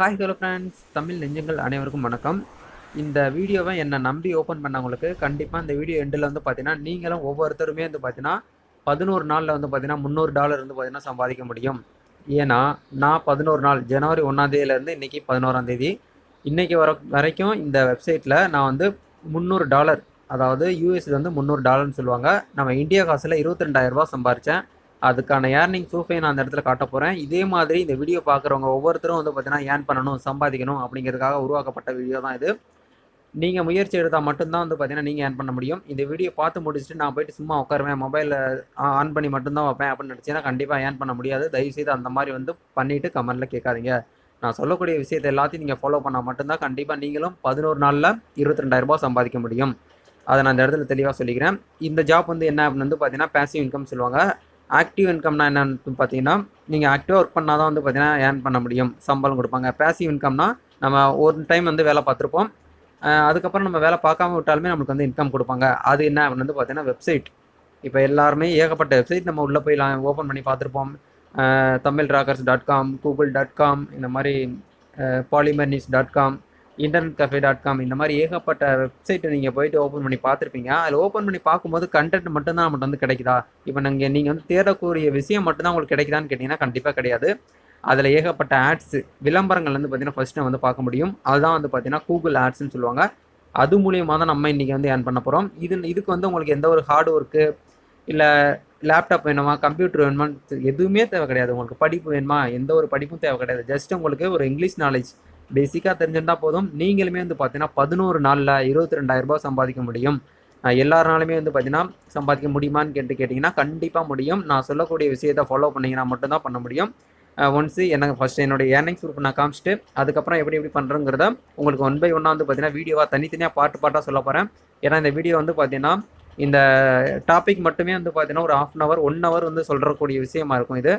Hi hello friends Tamil நெஞ்சங்கள் அனைவருக்கும் வணக்கம். இந்த வீடியோவை என்னை நம்பி ஓப்பன் பண்ணவங்களுக்கு கண்டிப்பாக இந்த வீடியோ எண்டில் வந்து பார்த்தீங்கன்னா நீங்களும் ஒவ்வொருத்தருமே வந்து பார்த்தீங்கன்னா பதினோரு நாளில் வந்து பார்த்தீங்கன்னா முந்நூறு டாலர் வந்து பார்த்தீங்கன்னா சம்பாதிக்க முடியும். ஏன்னா நான் பதினோரு நாள் ஜனவரி ஒன்றாந்தேதியிலேருந்து இன்றைக்கி பதினோராம் தேதி. இன்றைக்கி வர வரைக்கும் இந்த வெப்சைட்டில் நான் வந்து முந்நூறு டாலர் அதாவது யூஎஸ்ல வந்து முந்நூறு டாலர்னு சொல்லுவாங்க. நம்ம இந்தியா காசில் இருபத்தி ரெண்டாயிரரூபா சம்பாரித்தேன் அதுக்கான ஏர்னிங் ப்ரூஃபை நான் அந்த இடத்துல காட்ட போகிறேன் இதே மாதிரி இந்த வீடியோ பார்க்குறவங்க ஒவ்வொருத்தரும் வந்து பார்த்தீங்கன்னா ஏர்ன் பண்ணணும் சம்பாதிக்கணும் அப்படிங்கிறதுக்காக உருவாக்கப்பட்ட வீடியோ தான் இது. நீங்கள் முயற்சி எடுத்தால் மட்டும்தான் வந்து பார்த்தீங்கன்னா நீங்கள் ஏர்ன் பண்ண முடியும். இந்த வீடியோ பார்த்து முடிச்சுட்டு நான் போயிட்டு சும்மா உட்காருவேன் மொபைலில் ஆன் பண்ணி மட்டும்தான் வைப்பேன் அப்படின்னு நினச்சிங்கன்னா கண்டிப்பாக ஏர்ன் பண்ண முடியாது. தயவுசெய்து அந்த மாதிரி வந்து பண்ணிவிட்டு கமெண்ட்டில் கேட்காதீங்க. நான் சொல்லக்கூடிய விஷயத்தை எல்லாத்தையும் நீங்கள் ஃபாலோ பண்ணால் மட்டும்தான் கண்டிப்பாக நீங்களும் பதினோரு நாளில் இருபத்தி ரெண்டாயிரரூபா சம்பாதிக்க முடியும். அதை நான் அந்த இடத்துல தெளிவாக சொல்லிக்கிறேன். இந்த ஜாப் வந்து என்ன அப்படின்னு வந்து பார்த்தீங்கன்னா பேசிவ் இன்கம் சொல்லுவாங்க. ஆக்டிவ் இன்கம்னா என்னன்னு பார்த்தீங்கன்னா நீங்கள் ஆக்டிவாக ஒர்க் பண்ணால் தான் வந்து பார்த்தீங்கன்னா ஏர்ன் பண்ண முடியும். சம்பளம் கொடுப்பாங்க. பேசிவ் இன்கம்னா நம்ம ஒரு டைம் வந்து வேலை பார்த்துருப்போம். அதுக்கப்புறம் நம்ம வேலை பார்க்காம விட்டாலுமே நம்மளுக்கு வந்து இன்கம் கொடுப்பாங்க. அது என்ன அப்படின்னு வந்து பார்த்தீங்கன்னா வெப்சைட் இப்போ எல்லாருமே ஏகப்பட்ட வெப்சைட் நம்ம உள்ளே போய் ஓப்பன் பண்ணி பார்த்துருப்போம். Tamil rockers dot com Google dot com இந்த மாதிரி Polymer news dot com internet cafe dot com இந்த மாதிரி ஏகப்பட்ட வெப்சைட்டை நீங்கள் போயிட்டு ஓப்பன் பண்ணி பார்த்துருப்பீங்க. அதில் ஓப்பன் பண்ணி பார்க்கும்போது கண்டென்ட் மட்டும்தான் நம்மகிட்ட வந்து கிடைக்குதா? இப்போ நீங்கள் நீங்கள் வந்து தேடக்கூடிய விஷயம் மட்டும்தான் உங்களுக்கு கிடைக்குதான்னு கேட்டிங்கன்னா கண்டிப்பாக கிடையாது. அதில் ஏகப்பட்ட ஆட்ஸு விளம்பரங்கள் வந்து பார்த்தீங்கன்னா ஃபஸ்ட்டு வந்து பார்க்க முடியும். அதுதான் வந்து பார்த்தீங்கன்னா கூகுள் ஆட்ஸ்னு சொல்லுவாங்க. அது மூலியமாக தான் நம்ம இன்றைக்கி வந்து ஏர்ன் பண்ண போகிறோம் இது இதுக்கு வந்து உங்களுக்கு எந்த ஒரு ஹார்ட் ஒர்க்கு இல்லை லேப்டாப் வேணுமா கம்ப்யூட்டர் வேணுமா எதுவுமே தேவை கிடையாது. உங்களுக்கு படிப்பு வேணுமா எந்த ஒரு படிப்பும் தேவை கிடையாது. ஜஸ்ட் உங்களுக்கு ஒரு இங்கிலீஷ் நாலேஜ் பேசிக்காக தெரிஞ்சிருந்தால் போதும். நீங்களுமே வந்து பார்த்தீங்கன்னா பதினோரு நாளில் இருபத்தி ரெண்டாயிரம் ரூபாய் சம்பாதிக்க முடியும். எல்லாருனாலுமே வந்து பார்த்தீங்கன்னா சம்பாதிக்க முடியுமான்னு கேட்டு கேட்டிங்கன்னா கண்டிப்பாக முடியும். நான் சொல்லக்கூடிய விஷயத்தை ஃபாலோ பண்ணிங்கன்னா மட்டும்தான் பண்ண முடியும். ஒன்ஸு எனக்கு ஃபஸ்ட்டு என்னுடைய ஏர்னிங்ஸ் ப்ரூஃப் நான் காமிச்சிட்டு அதுக்கப்புறம் எப்படி எப்படி பண்ணுறங்கிறத உங்களுக்கு ஒன் பை ஒன்னாக வந்து பார்த்தீங்கன்னா வீடியோவாக தனித்தனியாக பாட்டு பாட்டாக சொல்ல போகிறேன் ஏன்னா இந்த வீடியோ வந்து பார்த்தீங்கன்னா இந்த டாபிக் மட்டுமே வந்து பார்த்தீங்கன்னா ஒரு half an hour one hour வந்து சொல்கிறக்கூடிய விஷயமா இருக்கும் இது.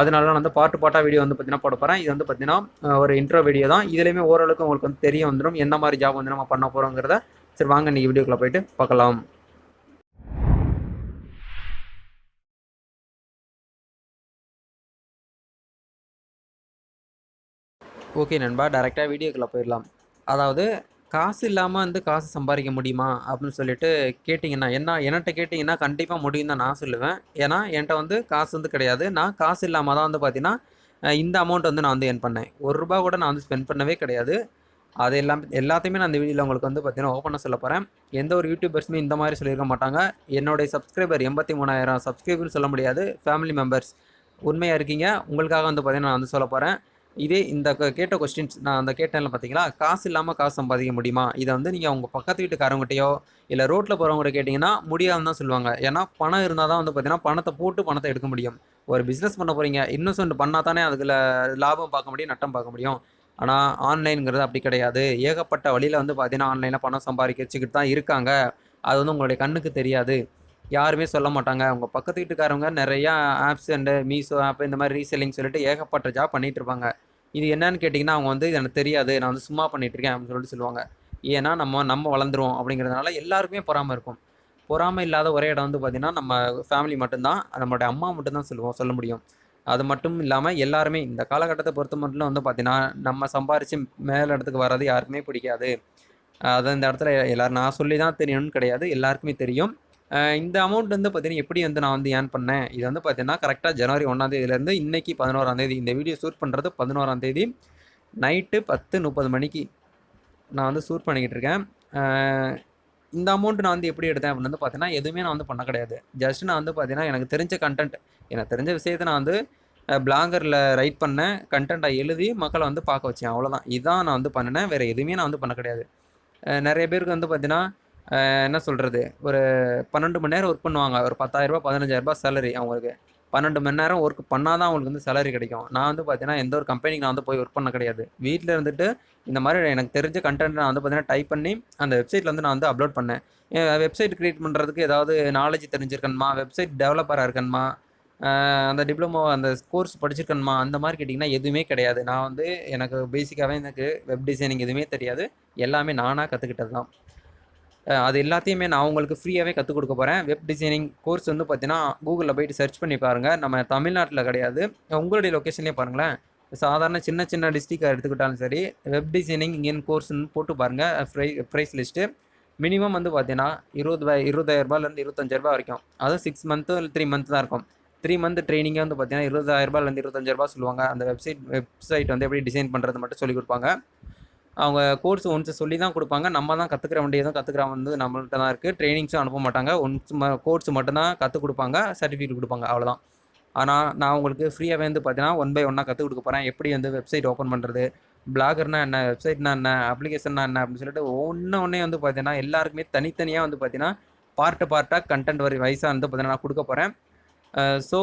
அதனால நான் வந்து பாட்டு பாட்டாக வீடியோ வந்து பார்த்தீங்கன்னா போட போகிறேன் இது வந்து பார்த்தீங்கன்னா ஒரு இன்ட்ரோ வீடியோ தான். இதுலேயுமே ஓரளவுக்கு உங்களுக்கு வந்து தெரிய வந்துடும் என்ன மாதிரி ஜாப் வந்து நம்ம பண்ண போகிறோங்கிறத சரி வாங்க இன்றைக்கி வீடியோக்குள்ளே போயிட்டு பார்க்கலாம். ஓகே நண்பா. டேரெக்டாக வீடியோக்குள்ளே போயிடலாம். அதாவது காசு இல்லாமல் வந்து காசு சம்பாதிக்க முடியுமா அப்படின்னு சொல்லிட்டு கேட்டிங்கன்னா என்ன என்கிட்ட கேட்டிங்கன்னா கண்டிப்பாக முடியும் தான் நான் சொல்லுவேன். ஏன்னா என்கிட்ட வந்து காசு வந்து கிடையாது. நான் காசு இல்லாமல் தான் வந்து பார்த்தீங்கன்னா இந்த அமௌண்ட் வந்து நான் வந்து என் பண்ணேன். ஒரு ரூபா கூட நான் வந்து ஸ்பெண்ட் பண்ணவே கிடையாது. அது எல்லாம் எல்லாத்தையுமே நான் இந்த வீடியோவில் உங்களுக்கு வந்து பார்த்தீங்கன்னா ஓப்பனாக சொல்ல போகிறேன் எந்த ஒரு யூடியூபர்ஸுமே இந்த மாதிரி சொல்லியிருக்க மாட்டாங்க. என்னுடைய சப்ஸ்கிரைபர் எண்பத்தி மூணாயிரம் சப்ஸ்கிரைபர்னு சொல்ல முடியாது. ஃபேமிலி மெம்பர்ஸ் உண்மையாக இருக்கீங்க. உங்களுக்காக வந்து பார்த்தீங்கன்னா நான் வந்து சொல்ல போகிறேன் இதே இந்த க- கேட்ட கொஸ்டின்ஸ் நான் அந்த கேட்டேன்ல பார்த்தீங்களா காசு இல்லாமல் காசு சம்பாதிக்க முடியுமா? இதை வந்து நீங்கள் உங்கள் பக்கத்து வீட்டுக்காரவங்ககிட்டயோ இல்லை ரோட்டில் போகிறவங்ககிட்ட கேட்டிங்கன்னா முடியாதுன்னு தான் சொல்லுவாங்க. ஏன்னா பணம் இருந்தால் தான் வந்து பார்த்தீங்கன்னா பணத்தை போட்டு பணத்தை எடுக்க முடியும். ஒரு பிஸ்னஸ் பண்ண போகிறீங்க இன்வெஸ்ட்மெண்ட் பண்ணால் தானே அதுல லாபம் பார்க்க முடியும் நட்டம் பார்க்க முடியும். ஆனால் ஆன்லைனுங்கிறது அப்படி கிடையாது. ஏகப்பட்ட வழியில் வந்து பார்த்தீங்கன்னா ஆன்லைனில் பணம் சம்பாதிக்க வச்சுக்கிட்டு தான் இருக்காங்க. அது வந்து உங்களுடைய கண்ணுக்கு தெரியாது. யாருமே சொல்ல மாட்டாங்க. அவங்க பக்கத்து வீட்டுக்காரவங்க நிறையா ஆப்ஸ் அண்டு மீஷோ ஆப் இந்த மாதிரி ரீசெல்லிங் சொல்லிட்டு ஏகப்பட்ட ஜாப் பண்ணிகிட்டு இருப்பாங்க. இது என்னன்னு கேட்டிங்கன்னா அவங்க வந்து இது எனக்கு தெரியாது. நான் வந்து சும்மா பண்ணிகிட்ருக்கேன் இருக்கேன் அப்படின்னு சொல்லிட்டு சொல்லுவாங்க. ஏன்னா நம்ம நம்ம வளர்ந்துருவோம் அப்படிங்கிறதுனால எல்லாருக்குமே பொறாமை இருக்கும். பொறாமை இல்லாத ஒரே இடம் வந்து பார்த்திங்கன்னா நம்ம ஃபேமிலி மட்டும்தான். நம்மளுடைய அம்மா மட்டும்தான் சொல்லுவோம் சொல்ல முடியும். அது மட்டும் இல்லாமல் எல்லாருமே இந்த காலகட்டத்தை பொறுத்த மட்டும் வந்து பார்த்திங்கன்னா நம்ம சம்பாரித்து மேல் இடத்துக்கு வர்றது யாருக்குமே பிடிக்காது. அது இந்த இடத்துல எல்லாரும் நான் சொல்லி தான் தெரியணும்னு கிடையாது. எல்லாருக்குமே தெரியும். இந்த அமௌண்ட் வந்து பார்த்தீங்கன்னா எப்படி வந்து நான் வந்து ஏர்ன் பண்ணேன்? இது வந்து பார்த்தீங்கன்னா கரெக்டாக ஜனவரி ஒன்றாந்தேதியிலேருந்து இன்னைக்கு பதினோராம் தேதி. இந்த வீடியோ ஷூட் பண்ணுறது பதினோராம் தேதி நைட்டு பத்து முப்பது மணிக்கு நான் வந்து ஷூட் பண்ணிக்கிட்டு இருக்கேன். இந்த அமௌண்ட் நான் வந்து எப்படி எடுத்தேன் அப்படின்னு வந்து பார்த்தீங்கன்னா எதுவுமே நான் வந்து பண்ண கிடையாது. ஜஸ்ட் நான் வந்து பார்த்தீங்கன்னா எனக்கு தெரிஞ்ச கண்டென்ட் எனக்கு தெரிஞ்ச விஷயத்தை நான் வந்து பிளாங்கரில் ரைட் பண்ணேன். கண்டென்ட்டை எழுதி மக்களை வந்து பார்க்க வச்சேன். அவ்வளோதான் இதுதான் நான் வந்து பண்ணினேன். வேறு எதுவுமே நான் வந்து பண்ண கிடையாது. நிறைய பேருக்கு வந்து பார்த்தீங்கன்னா என்ன சொல்கிறது ஒரு பன்னெண்டு மணி நேரம் ஒர்க் பண்ணுவாங்க. ஒரு பத்தாயிரரூபா பதினஞ்சாயிரரூபா சேலரி அவங்களுக்கு. பன்னெண்டு மணி நேரம் ஒர்க் பண்ணால் தான் அவங்களுக்கு வந்து சேலரி கிடைக்கும். நான் வந்து பார்த்தீங்கன்னா எந்த ஒரு கம்பெனிக்கு நான் வந்து போய் ஒர்க் பண்ண கிடையாது. வீட்டில் இருந்துட்டு இந்த மாதிரி எனக்கு தெரிஞ்ச கண்டென்ட் நான் வந்து பார்த்தீங்கன்னா டைப் பண்ணி அந்த வெப்சைட்டில் வந்து நான் வந்து அப்லோட் பண்ணேன். வெப்சைட் க்ரியேட் பண்ணுறதுக்கு ஏதாவது நாலேஜ் தெரிஞ்சிருக்கணுமா? வெப்சைட் டெவலப்பராக இருக்கணுமா? அந்த டிப்ளமோ அந்த கோர்ஸ் படிச்சிருக்கணுமா? அந்த மாதிரி கேட்டிங்கன்னா எதுவுமே கிடையாது. நான் வந்து எனக்கு பேசிக்காகவே எனக்கு வெப் டிசைனிங் எதுவுமே தெரியாது. எல்லாமே நானாக கற்றுக்கிட்டது தான் அது எல்லாத்தையுமே நான் உங்களுக்கு ஃப்ரீயாகவே கற்றுக் கொடுக்க போகிறேன் வெப் டிசைனிங் கோர்ஸ் வந்து பார்த்தீங்கன்னா கூகுளில் போயிட்டு சர்ச் பண்ணி பாருங்கள் நம்ம தமிழ்நாட்டில் கிடையாது. உங்களுடைய லொக்கேஷன்லேயே பாருங்களேன். சாதாரண சின்ன சின்ன டிஸ்ட்ரிக்டாக எடுத்துக்கிட்டாலும் சரி வெப் டிசைனிங் இங்கேன் கோர்ஸ்னு போட்டு பாருங்கள் ப்ரை ப்ரைஸ் லிஸ்ட்டு மினிமம் வந்து பார்த்தீங்கன்னா இருபது இருபதாயிரரூபாலேருந்து இருபத்தஞ்சாயிரரூபா வரைக்கும். அதுவும் சிக்ஸ் மந்த்து இல்லை த்ரீ மந்த் தான் இருக்கும். த்ரீ மந்த் ட்ரைனிங்கே வந்து பார்த்தீங்கன்னா இருபதாயிரரூபாலேருந்து இருபத்தஞ்சாயிரரூபா சொல்லுவாங்க. அந்த வெப்சைட் வெப்சைட் வந்து எப்படி டிசைன் பண்ணுறது மட்டும் சொல்லிக் கொடுப்பாங்க. அவங்க கோர்ஸ் ஒன்ஸ் சொல்லி தான் கொடுப்பாங்க. நம்ம தான் கற்றுக்கிற வேண்டியதும் கற்றுக்கிற வந்து நம்மள்ட்ட தான் இருக்குது ட்ரைனிங்ஸும் அனுப்ப மாட்டாங்க. ஒன்ஸ் ம கோர்ஸ் மட்டும்தான் கற்றுக் கொடுப்பாங்க. சர்டிஃபிகேட் கொடுப்பாங்க. அவ்வளோதான் ஆனால் நான் உங்களுக்கு ஃப்ரீயாகவே வந்து பார்த்தீங்கன்னா ஒன் பை ஒன்னாக கற்றுக் கொடுக்க போகிறேன் எப்படி வந்து வெப்சைட் ஓப்பன் பண்ணுறது பிளாகர்னா என்ன? வெப்சைட்னா என்ன? அப்ளிகேஷன்னா என்ன? அப்படின்னு சொல்லிட்டு ஒன்று ஒன்றே வந்து பார்த்தீங்கன்னா எல்லாருக்குமே தனித்தனியாக வந்து பார்த்தீங்கன்னா பார்ட்டு பார்ட்டாக கண்டென்ட் வரி வைஸாக வந்து பார்த்தீங்கன்னா நான் கொடுக்க போகிறேன் ஸோ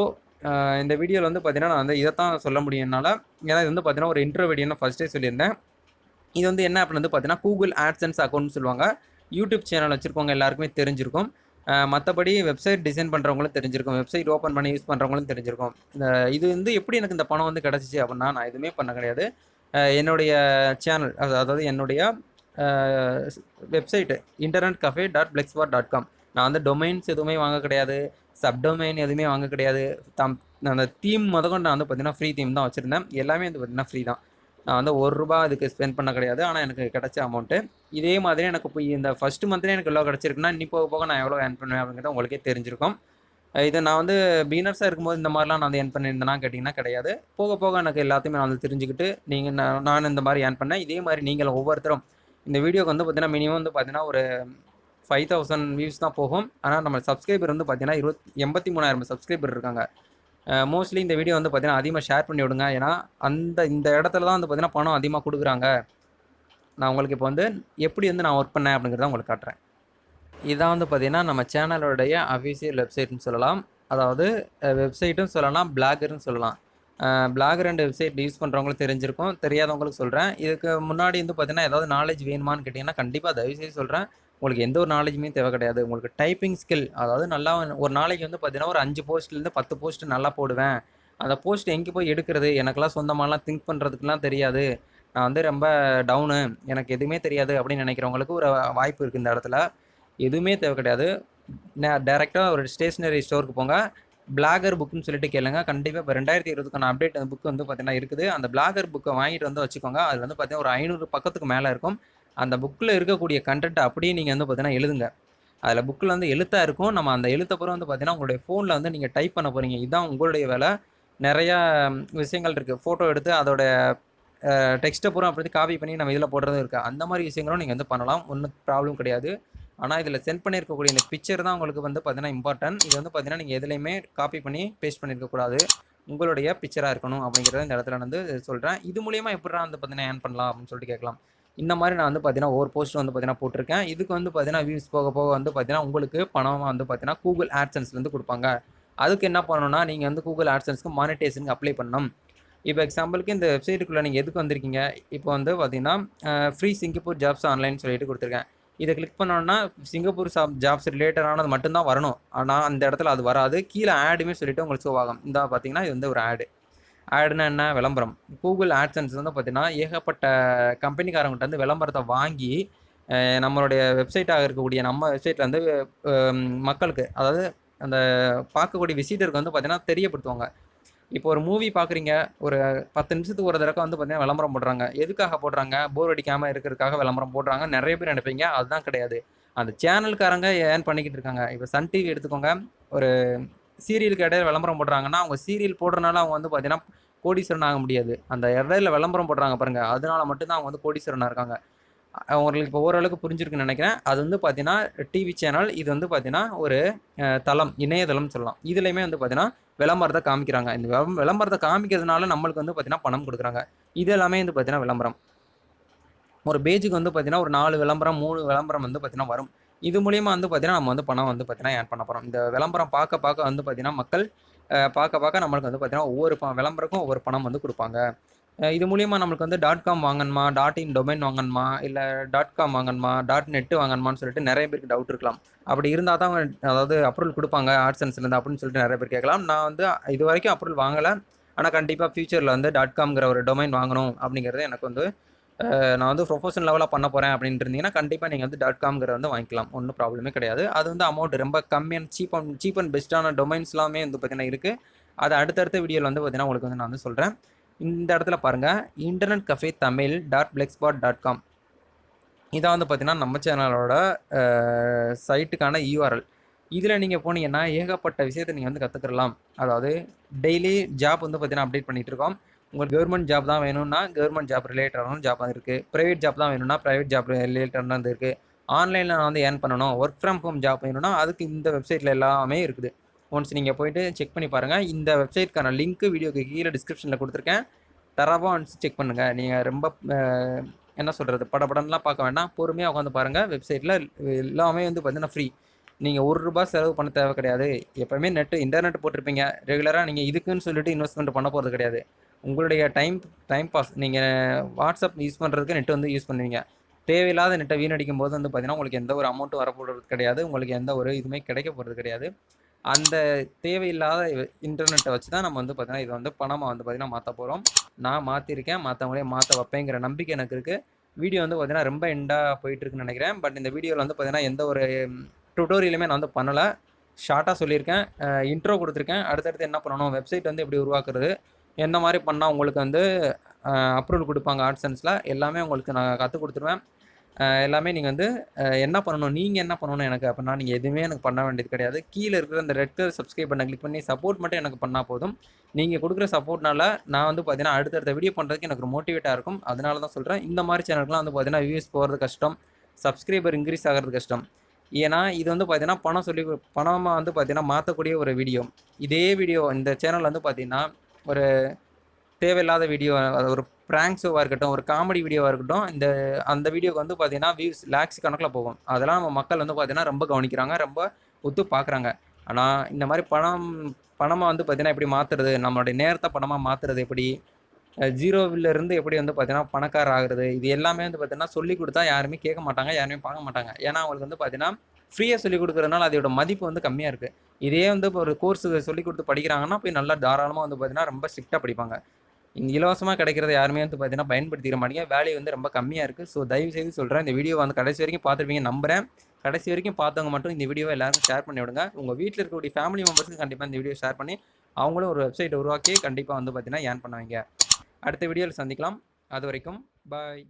இந்த வீடியோவில் வந்து பார்த்தீங்கன்னா நான் வந்து இதை தான் சொல்ல முடியும் ஏன்னா இது வந்து பார்த்தீங்கன்னா ஒரு இன்ட்ரோ வீடியோன்னு ஃபஸ்ட்டே சொல்லியிருந்தேன். இது வந்து என்ன அப்படின்னு வந்து பார்த்தீங்கன்னா கூகுள் ஆட்சன்ஸ் அக்கௌண்ட்னு சொல்லுவாங்க. யூடியூப் சேனல் வச்சுருக்கவங்க எல்லாருக்குமே தெரிஞ்சிருக்கும். மற்றபடி வெப்சைட் டிசைன் பண்ணுறவங்களும் தெரிஞ்சிருக்கும். வெப்சைட் ஓப்பன் பண்ணி யூஸ் பண்ணுறவங்களும் தெரிஞ்சிருக்கும். இந்த இது வந்து எப்படி எனக்கு இந்த பணம் வந்து கிடச்சிச்சு அப்படின்னா நான் எதுவுமே பண்ண கிடையாது. என்னுடைய சேனல் அதாவது என்னுடைய website internet cafe dot blogspot dot com நான் வந்து டொமைன்ஸ் எதுவுமே வாங்க கிடையாது. சப்டொமைன் எதுவுமே வாங்க கிடையாது. தம் அந்த தீம் முதக்கொண்டு நான் வந்து பார்த்தீங்கன்னா ஃப்ரீ தீம் தான் வச்சுருந்தேன். எல்லாமே வந்து பார்த்தீங்கன்னா ஃப்ரீ தான். நான் வந்து ஒரு ரூபா அதுக்கு ஸ்பெண்ட் பண்ண கிடையாது. ஆனால் எனக்கு கிடச்ச அமௌண்ட்டு இதே மாதிரி எனக்கு இப்போ இந்த ஃபஸ்ட் மந்த்லேயே எனக்கு எவ்வளோ கிடச்சிருக்குன்னா இனி போக போக நான் எவ்வளோ ஏர்ன் பண்ணுவேன் அப்படிங்கிறத உங்களுக்கே தெரிஞ்சிருக்கும். இதை நான் வந்து பீனர்ஸாக இருக்கும்போது இந்த மாதிரிலாம் நான் வந்து ஏர்ன் பண்ணியிருந்தேன்னா கேட்டிங்கன்னா கிடையாது. போக போக எனக்கு எல்லாத்தையுமே நான் வந்து தெரிஞ்சுக்கிட்டு நீங்கள் நான் நான் இந்த மாதிரி ஏர்ன் பண்ணேன். இதே மாதிரி நீங்கள் ஒவ்வொருத்தரும் இந்த வீடியோக்கு வந்து பார்த்தீங்கன்னா மினிமம் வந்து பார்த்தீங்கன்னா ஒரு ஃபைவ் தௌசண்ட் வியூஸ் தான் போகும். ஆனால் நம்ம சப்ஸ்கிரைபர் வந்து பார்த்தீங்கன்னா இருபத் எண்பத்தி மூணாயிரம் சப்ஸ்கிரைபர் இருக்காங்க. மோஸ்ட்லி இந்த வீடியோ வந்து பார்த்தீங்கன்னா அதிகமாக ஷேர் பண்ணி விடுங்க. ஏன்னா அந்த இந்த இடத்துல தான் வந்து பார்த்தீங்கன்னா பணம் அதிகமாக கொடுக்குறாங்க. நான் உங்களுக்கு இப்போ வந்து எப்படி வந்து நான் ஒர்க் பண்ணேன் அப்படிங்கிறத உங்களுக்கு காட்டுறேன். இதான் வந்து பார்த்தீங்கன்னா நம்ம சேனலோடைய அஃபீஷியல் வெப்சைட்னு சொல்லலாம். அதாவது வெப்சைட்டும் சொல்லலாம் பிளாகர்னு சொல்லலாம். பிளாகர் அண்ட் வெப்சைட் யூஸ் பண்ணுறவங்களுக்கு தெரிஞ்சிருக்கும் தெரியாதவங்களுக்கு சொல்கிறேன் இதுக்கு முன்னாடி வந்து பார்த்தீங்கன்னா ஏதாவது நாலேஜ் வேணுமான்னு கேட்டிங்கன்னா கண்டிப்பாக தயவுசெய்து சொல்கிறேன் உங்களுக்கு எந்த ஒரு நாலேஜுமே தேவை கிடையாது. உங்களுக்கு டைப்பிங் ஸ்கில் அதாவது நல்லா ஒரு நாளைக்கு வந்து பார்த்தீங்கன்னா ஒரு அஞ்சு போஸ்ட்லேருந்து பத்து போஸ்ட் நல்லா போடுவேன். அந்த போஸ்ட் எங்கே போய் எடுக்கிறது? எனக்கெல்லாம் சொந்தமாலாம் திங்க் பண்ணுறதுக்குலாம் தெரியாது. நான் வந்து ரொம்ப டவுனு எனக்கு எதுவுமே தெரியாது அப்படின்னு நினைக்கிறவங்களுக்கு ஒரு வாய்ப்பு இருக்குது இந்த இடத்துல. எதுவுமே தேவை கிடையாது. டேரெக்டாக ஒரு ஸ்டேஷ்னரி ஸ்டோருக்கு போங்க. பிளாகர் புக்குன்னு சொல்லிட்டு கேளுங்க. கண்டிப்பாக இப்போ ரெண்டாயிரத்தி இருபதுக்கான அப்டேட் அந்த புக் வந்து பார்த்தீங்கன்னா இருக்குது. அந்த பிளாகர் புக்கை வாங்கிட்டு வந்து வச்சுக்கோங்க. அதில் வந்து பார்த்தீங்கன்னா ஒரு ஐநூறு பக்கத்துக்கு மேலே இருக்கும். அந்த புக்கில் இருக்கக்கூடிய கண்டென்ட் அப்படியே நீங்கள் வந்து பார்த்தீங்கன்னா எழுதுங்க. அதில் புக்கில் வந்து எழுத்தாக இருக்கும். நம்ம அந்த எழுத்தப்புறம் வந்து பார்த்தீங்கன்னா உங்களுடைய ஃபோனில் வந்து நீங்கள் டைப் பண்ண போகிறீங்க இதுதான் உங்களுடைய வேலை. நிறையா விஷயங்கள் இருக்குது ஃபோட்டோ எடுத்து அதோட டெக்ஸ்ட்டை பூரா அப்படி காப்பி பண்ணி நம்ம இதில் போடுறதும் இருக்குது அந்த மாதிரி விஷயங்களும் நீங்கள் வந்து பண்ணலாம். ஒன்றும் ப்ராப்ளம் கிடையாது. ஆனால் இதில் சென்ட் பண்ணியிருக்கக்கூடிய இந்த பிக்சர் தான் உங்களுக்கு வந்து பார்த்தீங்கன்னா இம்பார்ட்டன்ட் இது வந்து பார்த்தீங்கன்னா நீங்கள் எதுலேயுமே காப்பி பண்ணி பேஸ்ட் பண்ணியிருக்கக்கூடாது உங்களுடைய பிக்சராக இருக்கணும் அப்படிங்கிறத இந்த இடத்துல வந்து சொல்கிறேன் இது மூலியமாக எப்படா வந்து பார்த்தீங்கன்னா ஏன் பண்ணலாம் அப்படின்னு சொல்லிட்டு கேட்கலாம். இந்த மாதிரி நான் வந்து பார்த்தீங்கன்னா ஒவ்வொரு போஸ்ட் வந்து பார்த்தீங்கன்னா போட்டிருக்கேன். இதுக்கு வந்து பார்த்தீங்கன்னா வியூஸ் போக போக வந்து பார்த்தீங்கன்னா உங்களுக்கு பணம் வந்து பார்த்தீங்கன்னா கூகுள் ஆட்சன்ஸ்லேருந்து கொடுப்பாங்க. அதுக்கு என்ன பண்ணணும்னா நீங்கள் வந்து கூகுள் ஆட்சன்ஸ்க்கு மானிட்டேஷனுக்கு அப்ளை பண்ணணும். இப்போ எக்ஸாம்பிளுக்கு இந்த வெப்சைட்டுக்குள்ளே நீங்கள் எதுக்கு வந்திருக்கீங்க? இப்போ வந்து பார்த்தீங்கன்னா ஃப்ரீ சிங்கப்பூர் ஜாப்ஸ் ஆன்லைன் சொல்லிட்டு கொடுத்துருக்கேன். இதை கிளிக் பண்ணோன்னா சிங்கப்பூர் சாப் ஜாப்ஸ் ரிலேட்டடானது மட்டும்தான் வரணும். ஆனால் அந்த இடத்துல அது வராது. கீழே ஆடுமே சொல்லிட்டு உங்களுக்கு ஷோ ஆகும். இந்த பார்த்தீங்கன்னா இது வந்து ஒரு ஆடு ஆடுனா என்ன? விளம்பரம். கூகுள் ஆட்சன்ஸ் வந்து பார்த்தீங்கன்னா ஏகப்பட்ட கம்பெனிக்காரங்கிட்ட வந்து விளம்பரத்தை வாங்கி நம்மளுடைய வெப்சைட்டாக இருக்கக்கூடிய நம்ம வெப்சைட்டில் வந்து மக்களுக்கு அதாவது அந்த பார்க்கக்கூடிய விசிட்டருக்கு வந்து பார்த்தீங்கன்னா தெரியப்படுத்துவாங்க. இப்போ ஒரு மூவி பார்க்குறீங்க ஒரு பத்து நிமிஷத்துக்கு ஒரு தடவை வந்து பார்த்தீங்கன்னா விளம்பரம் போடுறாங்க. எதுக்காக போடுறாங்க? போர் அடிக்காமல் இருக்கிறதுக்காக விளம்பரம் போடுறாங்க. நிறைய பேர் நினைப்பீங்க அதுதான் கிடையாது. அந்த சேனல்காரங்க ஏன் பண்ணிக்கிட்டு இருக்காங்க. இப்போ சன் டிவி எடுத்துக்கோங்க ஒரு சீரியலுக்கு இடையில விளம்பரம் போடுறாங்கன்னா அவங்க சீரியல் போடுறதுனால அவங்க வந்து பார்த்தீங்கன்னா கோடீஸ்வரன் ஆக முடியாது. அந்த இடையில விளம்பரம் போடுறாங்க பாருங்க. அதனால மட்டும்தான் அவங்க வந்து கோடீஸ்வரனாக இருக்காங்க. அவங்களுக்கு இப்போ ஓரளவுக்கு புரிஞ்சிருக்குன்னு நினைக்கிறேன். அது வந்து பார்த்தீங்கன்னா டிவி சேனல் இது வந்து பார்த்தீங்கன்னா ஒரு தளம் இணையதளம் சொல்லலாம். இதுலையுமே வந்து பார்த்தீங்கன்னா விளம்பரத்தை காமிக்கிறாங்க. இந்த விளம்பரத்தை காமிக்கிறதுனால நம்மளுக்கு வந்து பார்த்தீங்கன்னா பணம் கொடுக்குறாங்க. இது எல்லாமே வந்து பார்த்தீங்கன்னா விளம்பரம். ஒரு பேஜுக்கு வந்து பார்த்தீங்கன்னா ஒரு நாலு விளம்பரம் மூணு விளம்பரம் வந்து பார்த்தீங்கன்னா வரும். இது மூலியமாக வந்து பார்த்தீங்கன்னா நம்ம வந்து பணம் வந்து பார்த்தீங்கன்னா ஏர்ன் பண்ண போகிறோம் இந்த விளம்பரம் பார்க்க பார்க்க வந்து பார்த்தீங்கன்னா மக்கள் பார்க்க பார்க்க நம்மளுக்கு வந்து பார்த்தீங்கன்னா ஒவ்வொரு ப விளம்பரக்கும் ஒவ்வொரு பணம் வந்து கொடுப்பாங்க. இது மூலியமாக நம்மளுக்கு வந்து டாட் காம் வாங்கணுமா டாட் இன் டொமைன் வாங்கணுமா இல்லை டாட் காம் வாங்கணுமா டாட் நெட்டு வாங்கணுமான்னு சொல்லிட்டு நிறைய பேருக்கு டவுட் இருக்கலாம். அப்படி இருந்தால் தான் அதாவது அப்ரூவல் கொடுப்பாங்க ஆட்சன்ஸ்லேருந்து அப்படின்னு சொல்லிட்டு நிறைய பேர் கேட்கலாம். நான் வந்து இது வரைக்கும் அப்ரூவல் வாங்கலை. ஆனால் கண்டிப்பாக ஃபியூச்சரில் வந்து டாட் காம்ங்கிற ஒரு டொமைன் வாங்கணும் அப்படிங்கிறது எனக்கு வந்து நான் வந்து ப்ரொஃபஷனல் லெவலாக பண்ண போகிறேன் அப்படின்ட்டு இருந்தீங்கன்னா கண்டிப்பாக நீங்கள் வந்து டாட் காம்ங்கிற வந்து வாங்கிக்கலாம். ஒன்றும் ப்ராப்ளமே கிடையாது. அது வந்து அமௌண்ட் ரொம்ப கம்மியான சீப் அண்ட் சீப் அண்ட் பெஸ்ட்டான டொமைன்ஸ்லாமே வந்து பார்த்தீங்கன்னா இருக்குது அது அடுத்தடுத்த வீடியோவில் வந்து பார்த்தீங்கன்னா உங்களுக்கு வந்து நான் வந்து சொல்கிறேன் இந்த இடத்துல பாருங்கள் internet cafe Tamil dot blogspot dot com இதான் வந்து பார்த்தீங்கன்னா நம்ம சேனலோட சைட்டுக்கான யூஆர்எல் இதில் நீங்கள் போனீங்கன்னா ஏகப்பட்ட விஷயத்தை நீங்கள் வந்து கற்றுக்கலாம் அதாவது டெய்லி ஜாப் வந்து பார்த்தீங்கன்னா அப்டேட் பண்ணிகிட்டு இருக்கோம். உங்களுக்கு கவர்மெண்ட் ஜாப் தான் வேணும்னா கவர்மெண்ட் ஜாப் ரிலேட்டடான ஜாப் தான் இருக்குது ப்ரைவேட் ஜாப் தான் வேணும்னா ப்ரைவேட் ஜாப் ரிலேட்டடானது இருக்குது ஆன்லைனில் நான் வந்து ஏர்ன் பண்ணணும். ஒர்க் ஃப்ரம் ஹோம் ஜாப் வேணும்னா அதுக்கு இந்த வெப்சைட்டில் எல்லாமே இருக்குது. ஒன்ஸ் நீங்கள் போயிட்டு செக் பண்ணி பாருங்கள் இந்த வெப்சைட்க்கான லிங்க்கு வீடியோக்கு கீழே டிஸ்கிரிப்ஷனில் கொடுத்துருக்கேன். தரவாக ஒன்ஸ் செக் பண்ணுங்கள் நீங்கள் ரொம்ப என்ன சொல்கிறது பட படம்லாம் பார்க்க வேண்டாம். பொறுமையாக உட்காந்து பாருங்கள் வெப்சைட்டில் எல்லாமே வந்து பார்த்தீங்கன்னா ஃப்ரீ நீங்கள் ஒரு ரூபா செலவு பண்ண தேவை கிடையாது. எப்போவுமே நெட்டு இன்டர்நெட் போட்டிருப்பீங்க. ரெகுலராக நீங்கள் இதுக்குன்னு சொல்லிட்டு இன்வெஸ்ட்மெண்ட் பண்ண போகிறது கிடையாது. உங்களுடைய டைம் டைம் பாஸ் நீங்கள் வாட்ஸ்அப் யூஸ் பண்ணுறதுக்கு நெட் வந்து யூஸ் பண்ணுவீங்க. தேவையில்லாத நெட்டை வீணடிக்கும் போது வந்து பார்த்தீங்கன்னா உங்களுக்கு எந்த ஒரு அமௌண்ட்டும் வரப்போகிறது கிடையாது. உங்களுக்கு எந்த ஒரு இதுவுமே கிடைக்க போகிறது கிடையாது. அந்த தேவையில்லாத இன்டர்நெட்டை வச்சு தான் நம்ம வந்து பார்த்தீங்கன்னா இதை வந்து பணமாக வந்து பார்த்தீங்கன்னா மாற்ற போகிறோம் நான் மாற்றிருக்கேன் மற்றவங்களே மாற்ற வைப்பேங்கிற நம்பிக்கை எனக்கு இருக்குது வீடியோ வந்து பார்த்தீங்கன்னா ரொம்ப எண்டாக போயிட்டுருக்குன்னு நினைக்கிறேன். பட் இந்த வீடியோவில் வந்து பார்த்தீங்கன்னா எந்த ஒரு டுட்டோரியலுமே நான் வந்து பண்ணலை. ஷார்ட்டாக சொல்லியிருக்கேன். இன்ட்ரோ கொடுத்துருக்கேன். அடுத்தடுத்து என்ன பண்ணணும்? வெப்சைட் வந்து எப்படி உருவாக்குறது? எந்த மாதிரி பண்ணால் உங்களுக்கு வந்து அப்ரூவல் கொடுப்பாங்க ஆட்சன்ஸில் எல்லாமே உங்களுக்கு நான் கற்றுக் கொடுத்துருவேன். எல்லாமே நீங்கள் வந்து என்ன பண்ணணும் நீங்கள் என்ன பண்ணணும் எனக்கு அப்படின்னா நீங்கள் எதுவுமே எனக்கு பண்ண வேண்டியது கிடையாது. கீழே இருக்கிற அந்த ரெட் கலர் சப்ஸ்கிரைப் பண்ண கிளிக் பண்ணி சப்போர்ட் மட்டும் எனக்கு பண்ணால் போதும். நீங்கள் கொடுக்குற சப்போர்ட்னால நான் வந்து பார்த்தீங்கன்னா அடுத்தடுத்த வீடியோ பண்ணுறதுக்கு எனக்கு ஒரு மோட்டிவேட்டாக இருக்கும். அதனால தான் சொல்கிறேன் இந்த மாதிரி சேனலுக்குலாம் வந்து பார்த்தீங்கன்னா வியூஸ் போகிறது கஷ்டம். சப்ஸ்கிரைபர் இன்க்ரீஸ் ஆகிறது கஷ்டம். ஏன்னா இது வந்து பார்த்தீங்கன்னா பணம் சொல்லி பணமாக வந்து பார்த்தீங்கன்னா மாற்றக்கூடிய ஒரு வீடியோ இதே வீடியோ இந்த சேனல் வந்து பார்த்தீங்கன்னா ஒரு தேவையில்லாத வீடியோ ஒரு ப்ராங்க் ஷோவாக இருக்கட்டும் ஒரு காமெடி வீடியோவாக இருக்கட்டும் இந்த அந்த வீடியோக்கு வந்து பார்த்தீங்கன்னா வியூஸ் லேக்ஸ் கணக்கில் போகும். அதெல்லாம் நம்ம மக்கள் வந்து பார்த்தீங்கன்னா ரொம்ப கவனிக்கிறாங்க ரொம்ப ஒத்து பார்க்குறாங்க ஆனால் இந்த மாதிரி பணம் பணமாக வந்து பார்த்தீங்கன்னா எப்படி மாற்றுறது நம்மளுடைய நேரத்தை பணமாக மாற்றுறது எப்படி ஜீரோவிலேருந்து எப்படி வந்து பார்த்தீங்கன்னா பணக்கார ஆகுறது இது எல்லாமே வந்து பார்த்தீங்கன்னா சொல்லி கொடுத்தா யாருமே கேட்க மாட்டாங்க யாருமே பார்க்க மாட்டாங்க. ஏன்னா அவங்களுக்கு வந்து பார்த்தீங்கன்னா ஃப்ரீயாக சொல்லிக் கொடுக்குறதுனால அதோட மதிப்பு வந்து கம்மியாக இருக்குது இதே வந்து இப்போ ஒரு கோர்ஸ் சொல்லிக் கொடுத்து படிக்கிறாங்கன்னா போய் நல்லா தாராளமாக வந்து பார்த்தீங்கன்னா ரொம்ப ஸ்ட்ரிக்டாக படிப்பாங்க. இங்கே இலவசமாக கிடைக்கிறத யாருமே வந்து பார்த்தீங்கன்னா பயன்படுத்திக்கிற மாட்டீங்க. வேல்யூ வந்து ரொம்ப கம்மியாக இருக்குது ஸோ தயவு செய்து சொல்கிறேன் இந்த வீடியோ வந்து கடைசி வரைக்கும் பார்த்துருப்பீங்க நம்புகிறேன் கடைசி வரைக்கும் பார்த்தவங்க மட்டும் இந்த வீடியோவை எல்லாருக்கும் ஷேர் பண்ணி விடுங்க. உங்கள் வீட்டில் இருக்கக்கூடிய ஃபேமிலி மெம்பர்ஸ்க்கு கண்டிப்பாக இந்த வீடியோ ஷேர் பண்ணி அவங்களும் ஒரு வெப்சைட் உருவாக்கி கண்டிப்பாக வந்து பார்த்தீங்கன்னா ஏர்ன் பண்ணுவாங்க. அடுத்த வீடியோவில் சந்திக்கலாம். அது வரைக்கும் பாய்